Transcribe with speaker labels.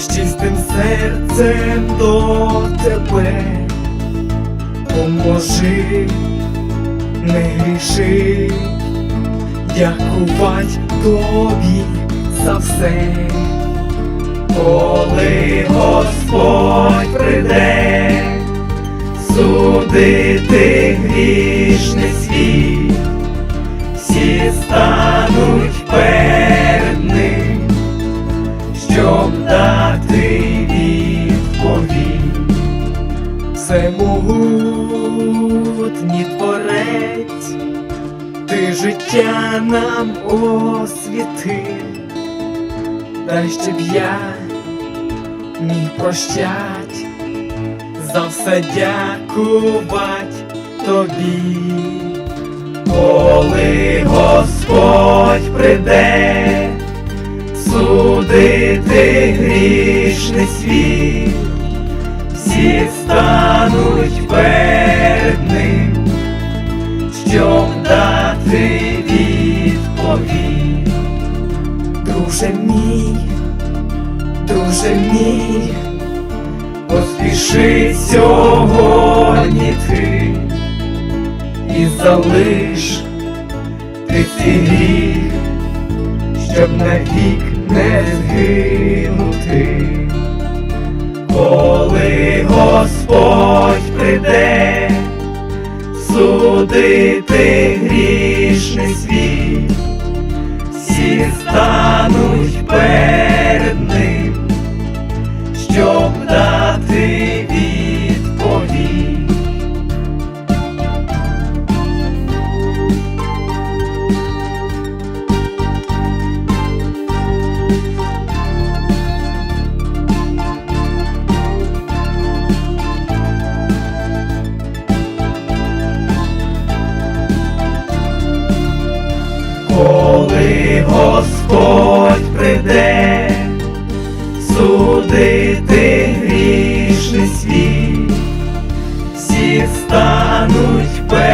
Speaker 1: серцем до тебе, поможи, не гріши, дякувати тобі за все, коли Господь прийде, судити грішний світ, щоб дати відповідь. Всемогутній творець, ти життя нам освітив, дай щоб я міг прощать, за все дякувати тобі. Коли Господь прийде, судити грішний світ, всі стануть перед ним, щоб дати відповідь. Друже мій, друже мій, поспіши сьогодні ти і залиш ти цей гріх, щоб навік не згинути. Коли Господь прийде, судити грішний світ, всі стануть перед ним, щоб дати коли Господь прийде, судити грішний світ, всі стануть перед